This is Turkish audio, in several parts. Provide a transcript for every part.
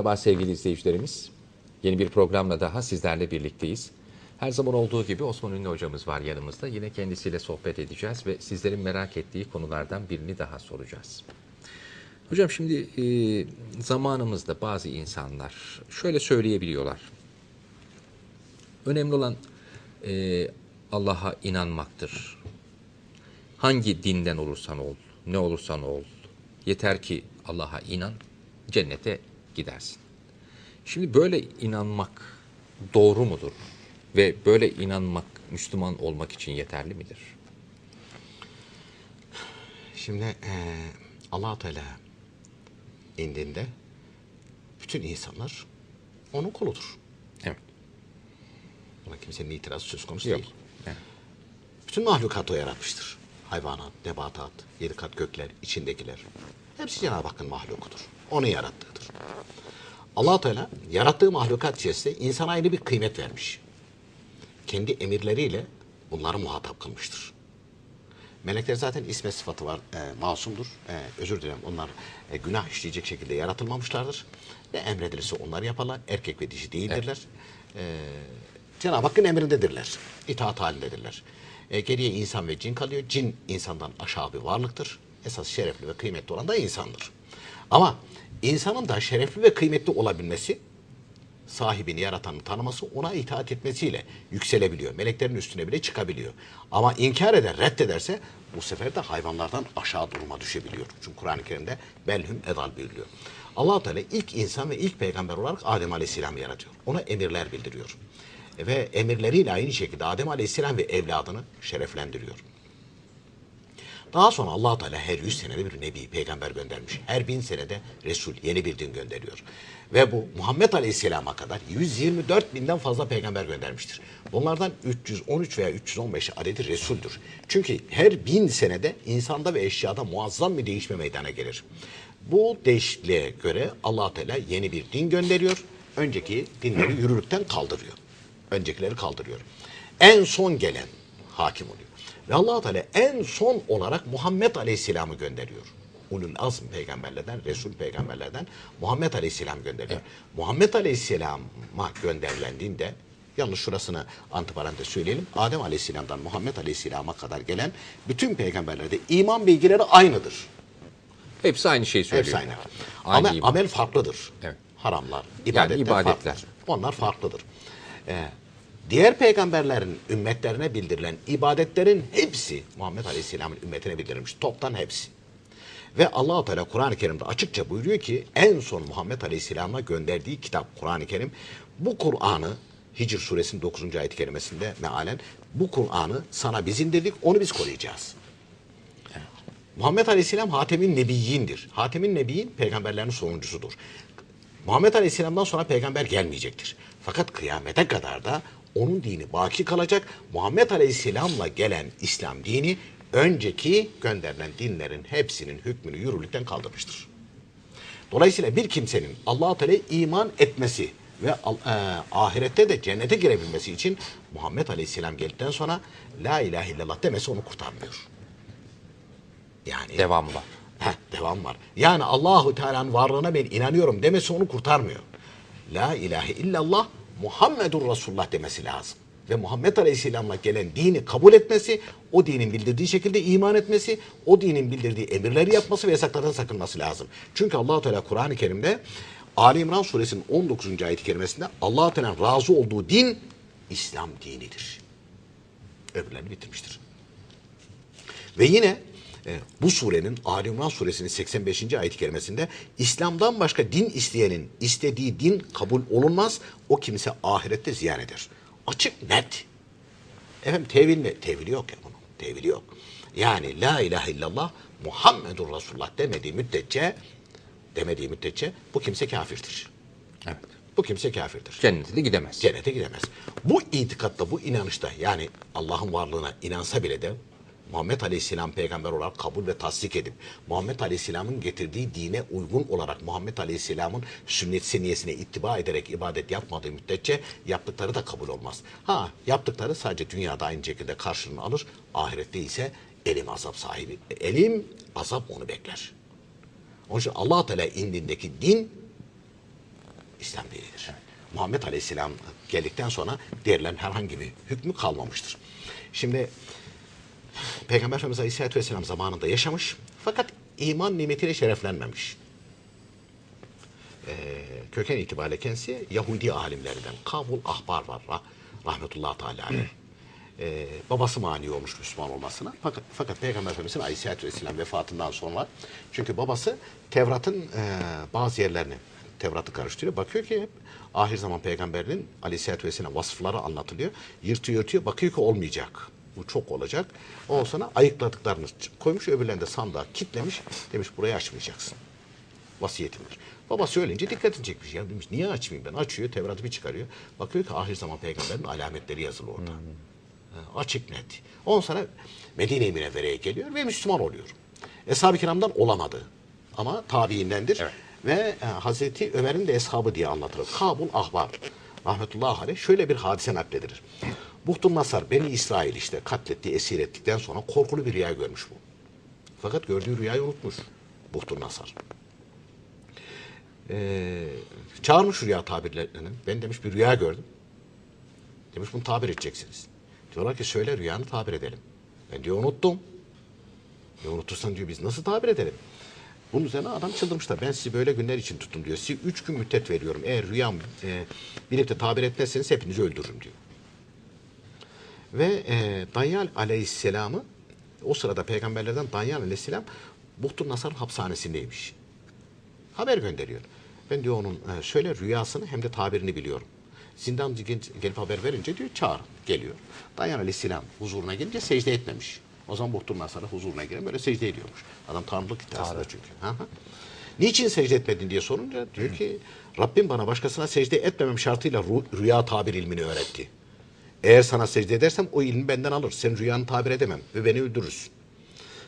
Merhaba sevgili izleyicilerimiz. Yeni bir programla daha sizlerle birlikteyiz. Her zaman olduğu gibi Osman Ünlü hocamız var yanımızda. Yine kendisiyle sohbet edeceğiz ve sizlerin merak ettiği konulardan birini daha soracağız. Hocam şimdi e, zamanımızda bazı insanlar şöyle söyleyebiliyorlar. Önemli olan e, Allah'a inanmaktır. Hangi dinden olursan ol, ne olursan ol. Yeter ki Allah'a inan, cennete gidersin. Şimdi böyle inanmak doğru mudur? Ve böyle inanmak Müslüman olmak için yeterli midir? Şimdi eee allah Teala indinde bütün insanlar onun kuludur. Evet. Buna kimsenin itirazı söz konusu Yok. değil. Evet. Bütün mahlukatı o yaratmıştır. Hayvanat, nebatat, yedi kat gökler, içindekiler. Hepsi Cenab-ı Hakk'ın mahlukudur. Onu yarattığıdır. allah Teala yarattığı mahlukat içerisinde insana ayrı bir kıymet vermiş. Kendi emirleriyle bunları muhatap kılmıştır. Melekler zaten isme sıfatı var, e, masumdur. E, özür dilerim onlar e, günah işleyecek şekilde yaratılmamışlardır. Ne emredilirse onlar yaparlar. Erkek ve dişi değildirler. E, Cenab-ı Hakk'ın emrindedirler. İtaat halindedirler. E, geriye insan ve cin kalıyor. Cin insandan aşağı bir varlıktır. Esas şerefli ve kıymetli olan da insandır. Ama insanın da şerefli ve kıymetli olabilmesi sahibini yaratanı tanıması ona itaat etmesiyle yükselebiliyor. Meleklerin üstüne bile çıkabiliyor. Ama inkar eder, reddederse bu sefer de hayvanlardan aşağı duruma düşebiliyor. Çünkü Kur'an-ı Kerim'de belhüm edal buyuruyor. allah Teala ilk insan ve ilk peygamber olarak Adem Aleyhisselam'ı yaratıyor. Ona emirler bildiriyor. Ve emirleriyle aynı şekilde Adem Aleyhisselam ve evladını şereflendiriyor. Daha sonra allah Teala her yüz senede bir nebi, peygamber göndermiş. Her bin senede Resul, yeni bir din gönderiyor. Ve bu Muhammed Aleyhisselam'a kadar 124 binden fazla peygamber göndermiştir. Bunlardan 313 veya 315 adedi Resul'dür. Çünkü her bin senede insanda ve eşyada muazzam bir değişme meydana gelir. Bu değişikliğe göre allah Teala yeni bir din gönderiyor. Önceki dinleri yürürlükten kaldırıyor. Öncekileri kaldırıyor. En son gelen hakim oluyor. Ve allah Teala en son olarak Muhammed Aleyhisselam'ı gönderiyor. Ulul azm peygamberlerden, Resul peygamberlerden Muhammed Aleyhisselam gönderiyor. Muhammed Aleyhisselam'a gönderilendiğinde, yalnız şurasını antiparantez söyleyelim. Adem Aleyhisselam'dan Muhammed Aleyhisselam'a kadar gelen bütün peygamberlerde iman bilgileri aynıdır. Hepsi aynı şeyi söylüyor. Hepsi aynı. Aynı Amel, amel farklıdır. Evet. Haramlar, ibadetler, ibadetler. farklıdır. Onlar farklıdır. Ee, diğer peygamberlerin ümmetlerine bildirilen ibadetlerin hepsi Muhammed Aleyhisselam'ın ümmetine bildirilmiş. Toptan hepsi. Ve allah Teala Kur'an-ı Kerim'de açıkça buyuruyor ki en son Muhammed Aleyhisselam'a gönderdiği kitap Kur'an-ı Kerim bu Kur'an'ı Hicr suresinin 9. ayet-i kerimesinde mealen bu Kur'an'ı sana biz indirdik onu biz koruyacağız. Muhammed Aleyhisselam Hatemin Nebiyyindir. Hatemin Nebiyyin peygamberlerin sonuncusudur. Muhammed Aleyhisselam'dan sonra peygamber gelmeyecektir. Fakat kıyamete kadar da onun dini baki kalacak. Muhammed Aleyhisselam'la gelen İslam dini önceki gönderilen dinlerin hepsinin hükmünü yürürlükten kaldırmıştır. Dolayısıyla bir kimsenin Allah-u Teala iman etmesi ve e, ahirette de cennete girebilmesi için Muhammed Aleyhisselam geldikten sonra La ilahe illallah demesi onu kurtarmıyor. Yani Devamı var. Heh, devam var. Yani Allahu Teala'nın varlığına ben inanıyorum demesi onu kurtarmıyor. La ilahe illallah Muhammedur Resulullah demesi lazım. Ve Muhammed Aleyhisselam'la gelen dini kabul etmesi, o dinin bildirdiği şekilde iman etmesi, o dinin bildirdiği emirleri yapması ve yasaklardan sakınması lazım. Çünkü allah Teala Kur'an-ı Kerim'de Ali İmran suresinin 19. ayet-i kerimesinde allah Teala'nın razı olduğu din İslam dinidir. Öbürlerini bitirmiştir. Ve yine e, bu surenin Ali İmran suresinin 85. ayet-i kerimesinde İslam'dan başka din isteyenin istediği din kabul olunmaz. O kimse ahirette ziyan eder. Açık net. Efendim tevil ne? Tevili yok ya bunun. Tevili yok. Yani la ilahe illallah Muhammedur Resulullah demediği müddetçe demediği müddetçe bu kimse kafirdir. Evet. Bu kimse kafirdir. Cennete de gidemez. Cennete gidemez. Bu itikatta, bu inanışta yani Allah'ın varlığına inansa bile de Muhammed Aleyhisselam peygamber olarak kabul ve tasdik edip Muhammed Aleyhisselam'ın getirdiği dine uygun olarak Muhammed Aleyhisselam'ın sünnet seniyesine ittiba ederek ibadet yapmadığı müddetçe yaptıkları da kabul olmaz. Ha yaptıkları sadece dünyada aynı şekilde karşılığını alır. Ahirette ise elim azap sahibi. Elim azap onu bekler. Onun için allah Teala indindeki din İslam dinidir. Muhammed Aleyhisselam geldikten sonra diğerlerin herhangi bir hükmü kalmamıştır. Şimdi Peygamber Efendimiz Aleyhisselatü Vesselam zamanında yaşamış fakat iman nimetiyle şereflenmemiş. Ee, köken itibariyle kendisi Yahudi alimlerinden. Kabul Ahbar var. Rah rahmetullahi teala aleyh. Ee, babası mani olmuş Müslüman olmasına. Fakat, fakat Peygamber Efendimiz'in Aleyhisselatü Vesselam vefatından sonra çünkü babası Tevrat'ın e, bazı yerlerini Tevrat'ı karıştırıyor. Bakıyor ki hep ahir zaman peygamberinin Aleyhisselatü Vesselam vasıfları anlatılıyor. Yırtıyor yırtıyor bakıyor ki olmayacak. Bu çok olacak. O sonra ayıkladıklarını koymuş öbürlerinde sandığa kitlemiş. Demiş burayı açmayacaksın vasiyetimdir. Baba söyleyince dikkatini çekmiş. Ya demiş niye açmayayım ben? Açıyor, Tevrat'ı bir çıkarıyor. Bakıyor ki ahir zaman peygamberin alametleri yazılı orada. Ha, Açık net. Ondan sonra Medine-i Münevvere'ye geliyor ve Müslüman oluyor. Eshab-ı kiramdan olamadı. Ama tabiindendir. Ve e, Hazreti Ömer'in de eshabı diye anlatılır. Kabul Ahbar. Rahmetullahi aleyh şöyle bir hadise nakledilir. Buhtun Nasar Beni İsrail işte katletti, esir ettikten sonra korkulu bir rüya görmüş bu. Fakat gördüğü rüyayı unutmuş. Buhtun Nasar. Ee, çağırmış rüya tabirlerini. Ben demiş bir rüya gördüm. Demiş bunu tabir edeceksiniz. Diyorlar ki söyle rüyanı tabir edelim. Ben diyor unuttum. E unutursan diyor biz nasıl tabir edelim? Bunun üzerine adam çıldırmışlar. Ben sizi böyle günler için tuttum diyor. Size üç gün müddet veriyorum. Eğer rüyam e, bilip de tabir etmezseniz hepinizi öldürürüm diyor. Ve e, Danyal aleyhisselamı o sırada peygamberlerden Danyal aleyhisselam Buhtun Nasar'ın hapishanesindeymiş. Haber gönderiyor. Ben diyor onun e, şöyle rüyasını hem de tabirini biliyorum. Zindancı gelip, gelip haber verince diyor çağır geliyor. Dayan Aleyhisselam huzuruna gelince secde etmemiş. O zaman Buhtur Nasar'a huzuruna giren böyle secde ediyormuş. Adam tanrılık iddiasında çünkü. Hı hı. Niçin secde etmedin diye sorunca diyor ki Rabbim bana başkasına secde etmemem şartıyla rüya tabir ilmini öğretti. Eğer sana secde edersem o ilmi benden alır. Sen rüyanı tabir edemem ve beni öldürürsün.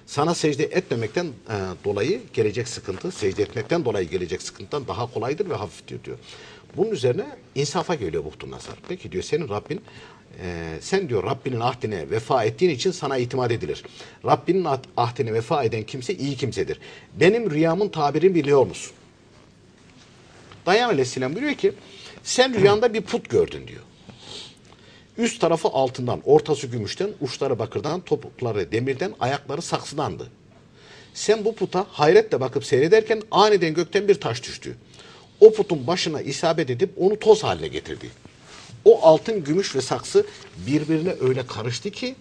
Sana secde etmemekten e, dolayı gelecek sıkıntı, secde etmekten dolayı gelecek sıkıntıdan daha kolaydır ve hafiftir diyor. Bunun üzerine insafa geliyor Buhtun Nasar. Peki diyor senin Rabbin, e, sen diyor Rabbinin ahdine vefa ettiğin için sana itimat edilir. Rabbinin ah- ahdine vefa eden kimse iyi kimsedir. Benim rüyamın tabirini biliyor musun? Dayan Aleyhisselam buyuruyor ki sen rüyanda bir put gördün diyor. Üst tarafı altından, ortası gümüşten, uçları bakırdan, topukları demirden, ayakları saksıdandı. Sen bu puta hayretle bakıp seyrederken aniden gökten bir taş düştü. O putun başına isabet edip onu toz haline getirdi. O altın, gümüş ve saksı birbirine öyle karıştı ki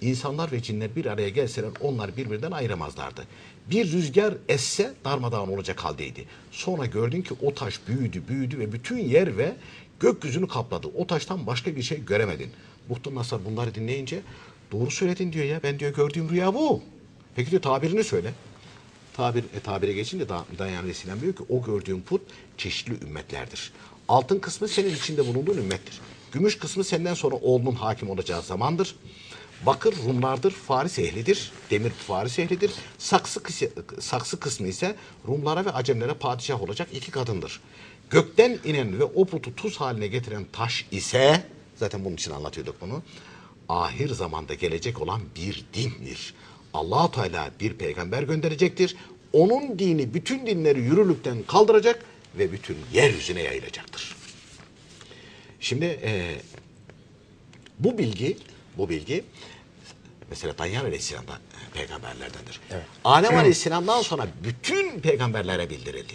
İnsanlar ve cinler bir araya gelseler onlar birbirinden ayıramazlardı. Bir rüzgar esse darmadağın olacak haldeydi. Sonra gördün ki o taş büyüdü büyüdü ve bütün yer ve gökyüzünü kapladı. O taştan başka bir şey göremedin. Muhtar Nasar bunları dinleyince doğru söyledin diyor ya. Ben diyor gördüğüm rüya bu. Peki diyor tabirini söyle. Tabir, e, tabire geçince da, Dayan Aleyhisselam diyor ki o gördüğün put çeşitli ümmetlerdir. Altın kısmı senin içinde bulunduğun ümmettir. Gümüş kısmı senden sonra oğlunun hakim olacağı zamandır. Bakır Rumlardır, Faris ehlidir. Demir Faris ehlidir. Saksı, saksı kısmı ise Rumlara ve Acemlere padişah olacak iki kadındır. Gökten inen ve o putu tuz haline getiren taş ise, zaten bunun için anlatıyorduk bunu, ahir zamanda gelecek olan bir dindir. allah Teala bir peygamber gönderecektir. Onun dini bütün dinleri yürürlükten kaldıracak ve bütün yeryüzüne yayılacaktır. Şimdi e, bu bilgi, bu bilgi mesela Danyal Aleyhisselam da e, peygamberlerdendir. Alem Aleyhisselam'dan sonra bütün peygamberlere bildirildi.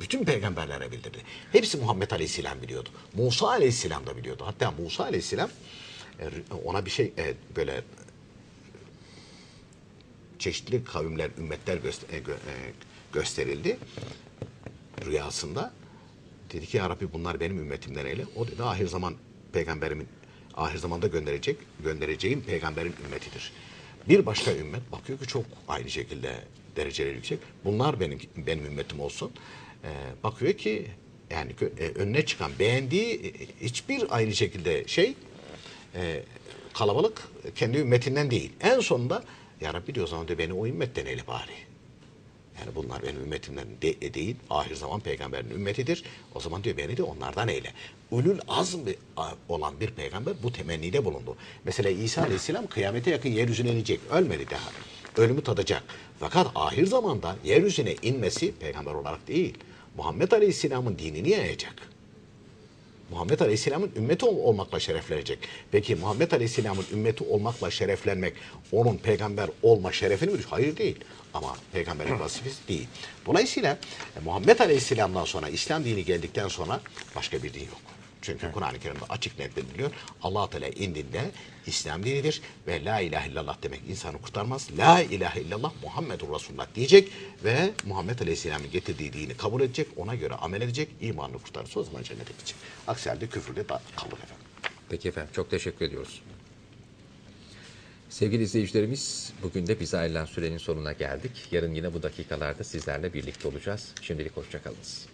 Bütün peygamberlere bildirdi. Hepsi Muhammed Aleyhisselam biliyordu. Musa Aleyhisselam da biliyordu. Hatta Musa Aleyhisselam e, ona bir şey e, böyle çeşitli kavimler, ümmetler göster- gö- gösterildi rüyasında. Dedi ki ya Rabbi bunlar benim ümmetimden eyle. O dedi ahir zaman peygamberimin ahir zamanda gönderecek göndereceğim peygamberin ümmetidir. Bir başka ümmet bakıyor ki çok aynı şekilde dereceleri yüksek. Bunlar benim benim ümmetim olsun. Ee, bakıyor ki yani e, önüne çıkan beğendiği e, hiçbir aynı şekilde şey e, kalabalık kendi ümmetinden değil. En sonunda ya Rabbi diyor o zaman diyor beni o ümmetten eyle bari. Yani bunlar benim ümmetimden de, değil, ahir zaman peygamberin ümmetidir. O zaman diyor beni de onlardan eyle. Ulul azm a- olan bir peygamber bu temennide bulundu. Mesela İsa aleyhisselam kıyamete yakın yeryüzüne inecek. Ölmedi daha. Ölümü tadacak. Fakat ahir zamanda yeryüzüne inmesi peygamber olarak değil. Muhammed Aleyhisselam'ın dinini yayacak. Muhammed Aleyhisselam'ın ümmeti ol- olmakla şereflenecek. Peki Muhammed Aleyhisselam'ın ümmeti olmakla şereflenmek onun peygamber olma şerefini mi? Hayır değil. Ama peygamberlik vazifesi değil. Dolayısıyla e, Muhammed Aleyhisselam'dan sonra İslam dini geldikten sonra başka bir din yok. Çünkü Kur'an-ı Kerim'de açık net belirtiliyor. allah Teala indinde İslam dinidir ve la ilahe illallah demek insanı kurtarmaz. La ilahe illallah Muhammedur Resulullah diyecek ve Muhammed Aleyhisselam'ın getirdiği dini kabul edecek, ona göre amel edecek, imanını kurtarırsa o zaman cennete gidecek. Aksi halde küfürle kalır efendim. Peki efendim çok teşekkür ediyoruz. Sevgili izleyicilerimiz bugün de bize ayrılan sürenin sonuna geldik. Yarın yine bu dakikalarda sizlerle birlikte olacağız. Şimdilik hoşçakalınız.